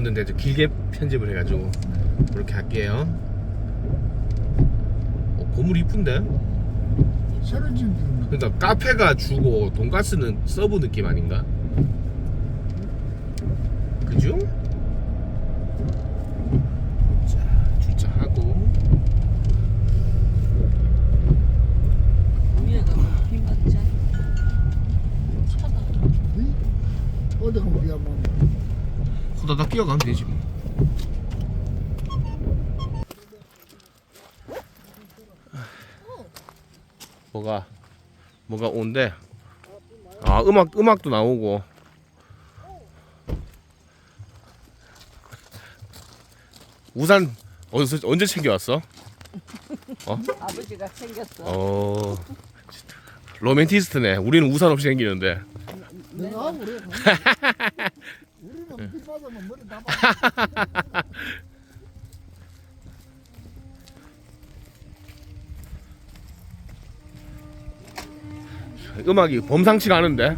먹었는데 좀 길게 편집을 해가지고 그렇게 할게요. 어, 건물 이쁜데? 새로 지은 그러니까 카페가 주고 돈가스는 서브 느낌 아닌가? 그죠? 자 주차하고 위에가 비 맞지? 차가 어디 가면 비가 뭐 호다닥 뛰어가면 되지 뭐. 뭐가 뭐가 온대? 아 음악 음악도 나오고. 우산 어디서 언제 챙겨왔어? 아버지가 챙겼어. 어 로맨티스트네. 우리는 우산 없이 챙기는데. 내가 그래 우리 봐. 음악이 범상치가 않은데.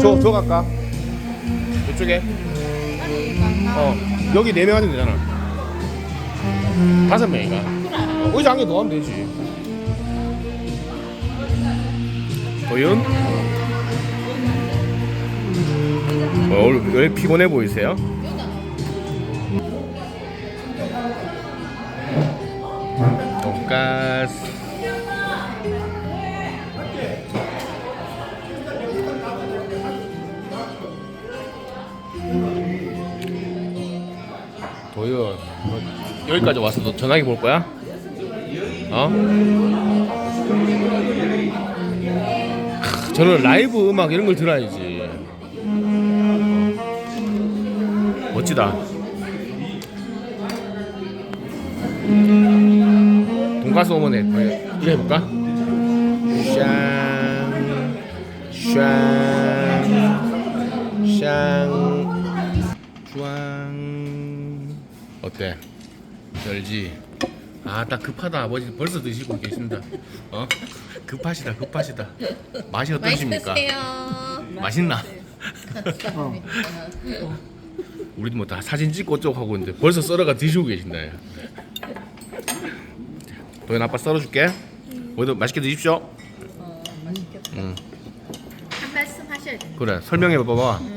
저, 저 갈까? 이쪽에? 어, 여기 네명 하면 되잖아. 다섯 명이가. 어, 의자 한개 더 하면 되지. 도윤? 어, 왜 피곤해 보이세요? 돈가스 도윤 너 여기까지 와서 너 전화기 볼 거야? 어? 크, 저는 라이브 음악 이런 걸 들어야지 멋지다 돈가스 오븐에 이거 해볼까? 샹, 샹, 샹, 쭈앙. 어때? 별지. 아, 딱 급하다. 아버지 벌써 드시고 계신다. 어? 급하시다, 급하시다. 맛이 어떠십니까? 맛있나? 우리도 뭐 다 사진 찍고 어쩌고 하고 있는데 벌써 썰어가 드시고 계신다. 야. 도현 아빠 썰어줄게. 모두 맛있게 드십시오. 어, 맛있겠다. 응. 한 말씀 하셔야 돼요. 그래 설명해 봐봐.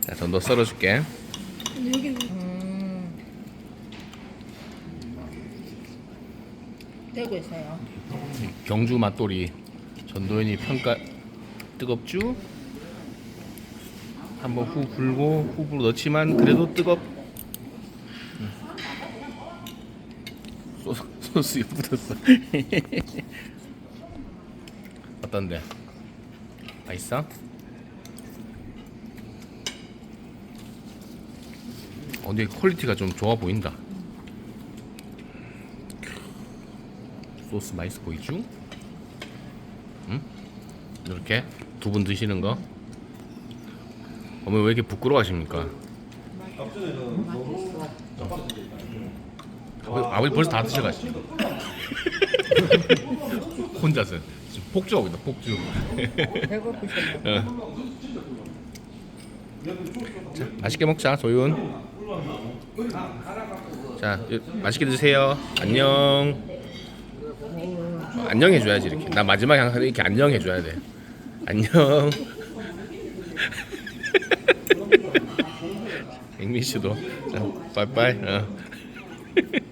자, 전도 썰어줄게. 음, 되고 있어요. 경주 맛돌이 전도연이 평가 뜨겁죠? 한번 후 불고 후 불어 넣지만 그래도 뜨겁. 음. 소스 소스에 묻었어. 어떤데? 맛있어? 어, 근데 퀄리티가 좀 좋아 보인다. 소스 맛있어 보이죠? 응? 이렇게 두 분 드시는 거. 어머니 왜 이렇게 부끄러워하십니까? 아버지, 아버지 벌써 다 드셔가지고 혼자서 지금 폭주하고 있다 폭주. 배고프셨나? 어. 자, 맛있게 먹자, 소윤. 자, 요- 맛있게 드세요. 안녕. 어, 안녕 해줘야지 이렇게. 나 마지막에 항상 이렇게 안녕 해줘야 돼. 안녕. 앵미 씨도 자, 빠이빠이. 어.